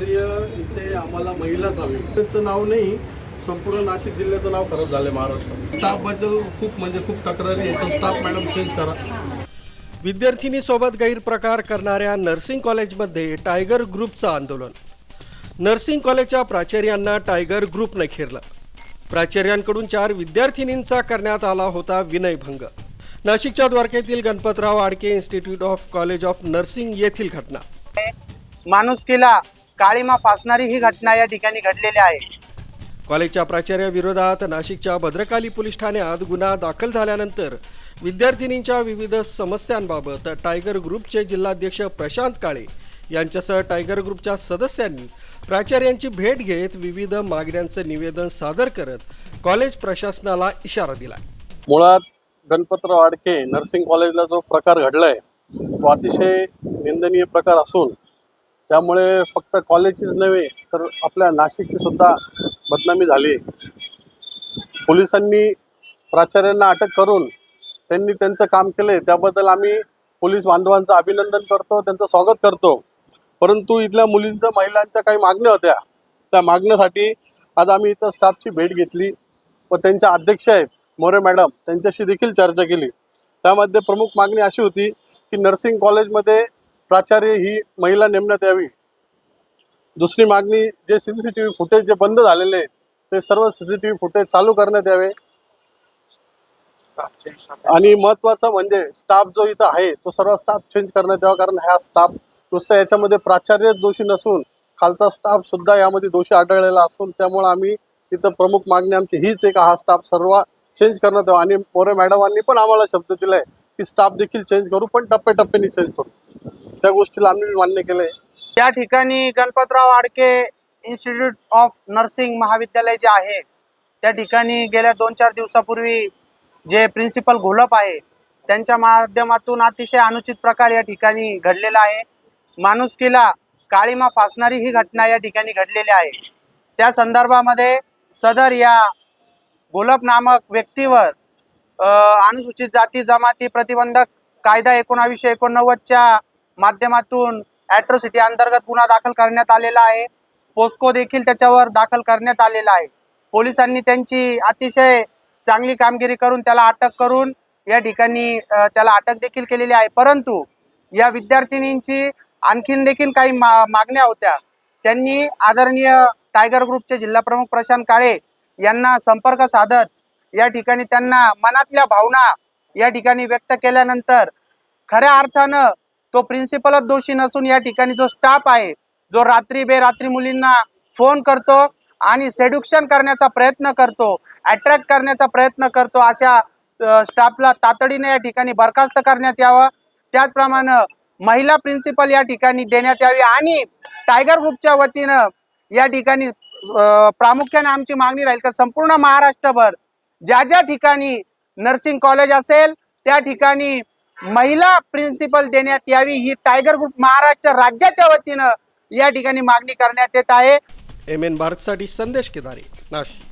प्राचार्य इथे आम्हाला महिलाच हवी. त्यांचं नाव नाही संपूर्ण नाशिक जिल्ह्याचं नाव खराब झालंय महाराष्ट्रात स्टाफबद्दल खूप म्हणजे खूप तक्रारी आहे स्टाफ मॅडम चेंज करा. विद्यार्थिनीसोबत गैरप्रकार करणाऱ्या नर्सिंग कॉलेजमध्ये टायगर ग्रुपचं आंदोलन. नर्सिंग कॉलेजच्या प्राचार्यांना टायगर ग्रुपनं घेरलं. प्राचार्यांकडून चार विद्यार्थिनींचा करण्यात आला होता विनयभंग. नाशिकच्या द्वारकेतील Ganpatrao Adke institute of college of nursing येथील घटना. माणुसकीला काळीमा फासणारी ही घटना या ठिकाणी घडलेली आहे. कॉलेजच्या प्राचार्याविरोधात नाशिकच्या भद्रकाली पोलीस ठाण्यात गुन्हा दाखल झाल्यानंतर विद्यार्थिनींच्या विविध समस्यांबाबत टायगर ग्रुपचे जिल्हाध्यक्ष प्रशांत काळे यांच्यासह टायगर ग्रुपच्या सदस्यांनी प्राचार्यांची भेट घेत विविध मागण्यांचं निवेदन सादर करत कॉलेज प्रशासनाला इशारा दिला. मुळात गणपतराव आडके नर्सिंग कॉलेजला जो प्रकार घडलाय तो अतिशय निंदनीय प्रकार असून त्यामुळे फक्त कॉलेजचीच नव्हे तर आपल्या नाशिकची सुद्धा बदनामी झाली. पोलिसांनी प्राचार्यांना अटक करून त्यांनी त्यांचं काम केले त्याबद्दल आम्ही पोलीस बांधवांचं अभिनंदन करतो त्यांचं स्वागत करतो. परंतु इथल्या मुलींच्या महिलांच्या काही मागण्या होत्या. त्या मागण्यासाठी आज आम्ही इथं स्टाफची भेट घेतली व त्यांच्या अध्यक्ष आहेत मोरे मॅडम त्यांच्याशी देखील चर्चा केली. त्यामध्ये प्रमुख मागणी अशी होती की नर्सिंग कॉलेजमध्ये प्राचार्य ही महिला नेमण्यात यावी. दुसरी मागणी जे C C T V footage जे बंद झालेले आहेत ते सर्व C C T V footage चालू करण्यात यावे. आणि महत्वाचं म्हणजे स्टाफ जो इथं आहे तो सर्व स्टाफ चेंज करण्यात यावा कारण हा स्टाफ नुसतं याच्यामध्ये प्राचार्य दोषी नसून खालचा स्टाफ सुद्धा यामध्ये दोषी आढळलेला असून त्यामुळे आम्ही इथं प्रमुख मागणी आमची हीच एक हा स्टाफ सर्व चेंज करण्यात यावा. आणि मोरे मॅडमांनी पण आम्हाला शब्द दिलाय की स्टाफ देखील चेंज करू पण टप्प्याटप्प्याने चेंज करू. त्या गोष्टीला आम्ही मान्य केलंय. या ठिकाणी Ganpatrao Adke institute of nursing महाविद्यालय जे आहे त्या ठिकाणी गेल्या दोन चार दिवसापूर्वी जे प्रिन्सिपल घोलप आहे त्यांच्या माध्यमातून अतिशय अनुचित प्रकार या ठिकाणी घडलेला आहे. माणुसकीला काळीमा फासणारी ही घटना या ठिकाणी घडलेली आहे. त्या संदर्भामध्ये सदर या घोलप नामक व्यक्तीवर अनुसूचित जाती जमाती प्रतिबंधक कायदा एकोणावीसशे एकोणनव्वदच्या माध्यमातून ॲट्रोसिटी अंतर्गत गुन्हा दाखल करण्यात आलेला आहे. पोस्को देखील त्याच्यावर दाखल करण्यात आलेला आहे. पोलिसांनी त्यांची अतिशय चांगली कामगिरी करून त्याला अटक करून या ठिकाणी त्याला अटक देखील केलेली आहे. परंतु या विद्यार्थिनींची आणखीन देखील काही मा मागण्या होत्या. त्यांनी आदरणीय टायगर ग्रुपचे जिल्हाप्रमुख प्रशांत काळे यांना संपर्क साधत या ठिकाणी त्यांना मनातल्या भावना या ठिकाणी व्यक्त केल्यानंतर खऱ्या अर्थानं तो प्रिन्सिपलच दोषी नसून या ठिकाणी जो स्टाफ आहे जो रात्री बेरात्री मुलींना फोन करतो आणि सेड्युक्शन करण्याचा प्रयत्न करतो अट्रॅक्ट करण्याचा प्रयत्न करतो अशा स्टाफला तातडीने या ठिकाणी बरखास्त करण्यात यावं. त्याचप्रमाणे महिला प्रिन्सिपल या ठिकाणी देण्यात यावी आणि टायगर ग्रुपच्या वतीनं या ठिकाणी प्रामुख्याने आमची मागणी राहील का संपूर्ण महाराष्ट्रभर ज्या ज्या ठिकाणी नर्सिंग कॉलेज असेल त्या ठिकाणी महिला प्रिन्सिपल देण्यात यावी ही टायगर ग्रुप महाराष्ट्र राज्याच्या वतीनं या ठिकाणी मागणी करण्यात येत आहे. एम एन भारतसाठी संदेश केदारे नाशिक.